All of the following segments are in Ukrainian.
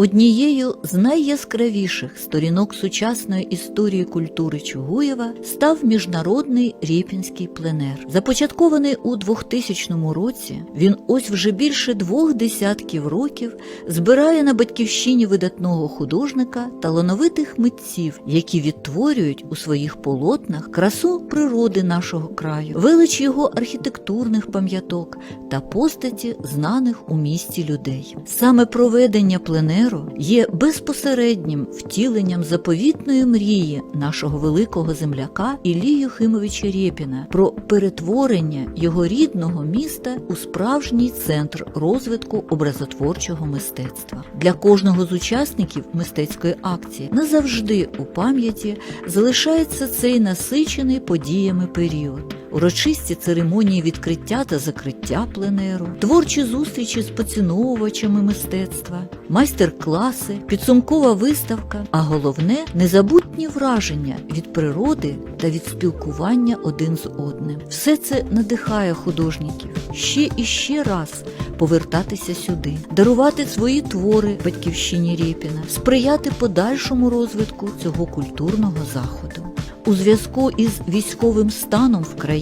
Однією з найяскравіших сторінок сучасної історії культури Чугуєва став міжнародний рєпінський пленер. Започаткований у 2000 році, він ось вже більше двох десятків років збирає на батьківщині видатного художника талановитих митців, які відтворюють у своїх полотнах красу природи нашого краю, велич його архітектурних пам'яток та постаті знаних у місті людей. Саме проведення пленеру є безпосереднім втіленням заповітної мрії нашого великого земляка Іллі Юхимовича Рєпіна про перетворення його рідного міста у справжній центр розвитку образотворчого мистецтва. Для кожного з учасників мистецької акції назавжди у пам'яті залишається цей насичений подіями період. Урочисті церемонії відкриття та закриття пленеру, творчі зустрічі з поціновувачами мистецтва, майстер-класи, підсумкова виставка, а головне незабутні враження від природи та від спілкування один з одним. Все це надихає художників ще і ще раз повертатися сюди, дарувати свої твори батьківщині Рєпіна, сприяти подальшому розвитку цього культурного заходу. У зв'язку із військовим станом в країні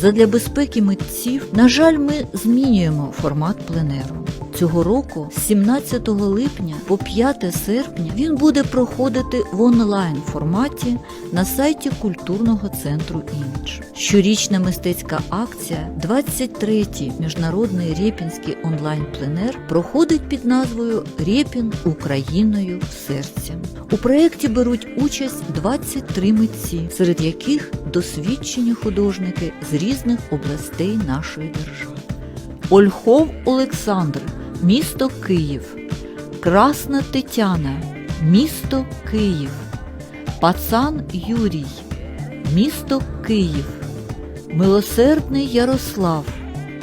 задля безпеки митців, на жаль, ми змінюємо формат пленеру. Цього року, з 17 липня по 5 серпня, він буде проходити в онлайн форматі на сайті культурного центру імідж. Щорічна мистецька акція, 23-й міжнародний Рєпінський онлайн-пленер, проходить під назвою Рєпін Україною в серці. У проєкті беруть участь 23 митці, серед яких досвідчені художники з різних областей нашої держави. Ольхов Олександр, місто Київ, Красна Тетяна, місто Київ, Пацан Юрій, місто Київ, Милосердний Ярослав,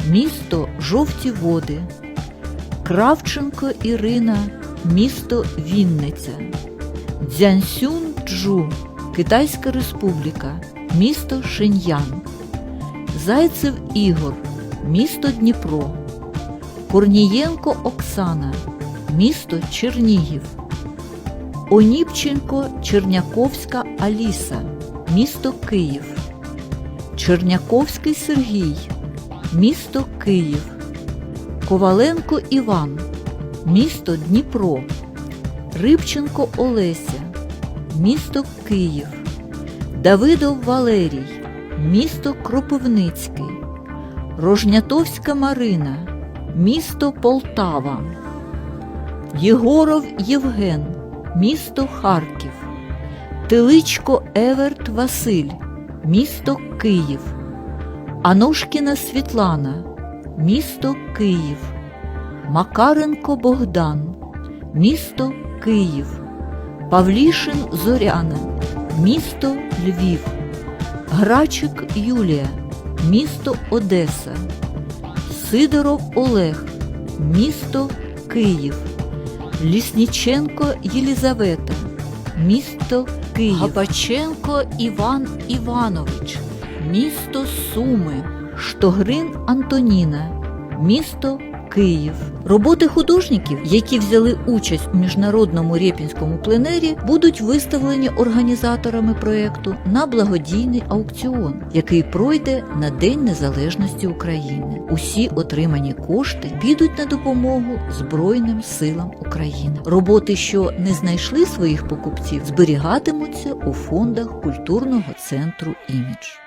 місто Жовті Води, Кравченко Ірина, місто Вінниця, Дзянсюн Джу, Китайська Республіка, місто Шеньян, Зайцев Ігор, місто Дніпро, Корнієнко Оксана, місто Чернігів, Оніпченко Черняковська Аліса, місто Київ, Черняковський Сергій, місто Київ, Коваленко Іван, місто Дніпро, Рибченко Олеся, місто Київ, Давидов Валерій, місто Кропивницький, Рожнятовська Марина, місто Полтава, Єгоров Євген, місто Харків, Теличко Еверт Василь, місто Київ, Аношкіна Світлана, місто Київ, Макаренко Богдан, місто Київ, Павлішин Зоряна, місто Львів, Грачик Юлія, місто Одеса, Сидоров Олег, місто Київ, Лісніченко Єлізавета, місто Київ, Гапаченко Іван Іванович, місто Суми, Штогрин Антоніна, місто Київ. Роботи художників, які взяли участь у міжнародному рєпінському пленері, будуть виставлені організаторами проєкту на благодійний аукціон, який пройде на День Незалежності України. Усі отримані кошти підуть на допомогу Збройним силам України. Роботи, що не знайшли своїх покупців, зберігатимуться у фондах культурного центру імідж.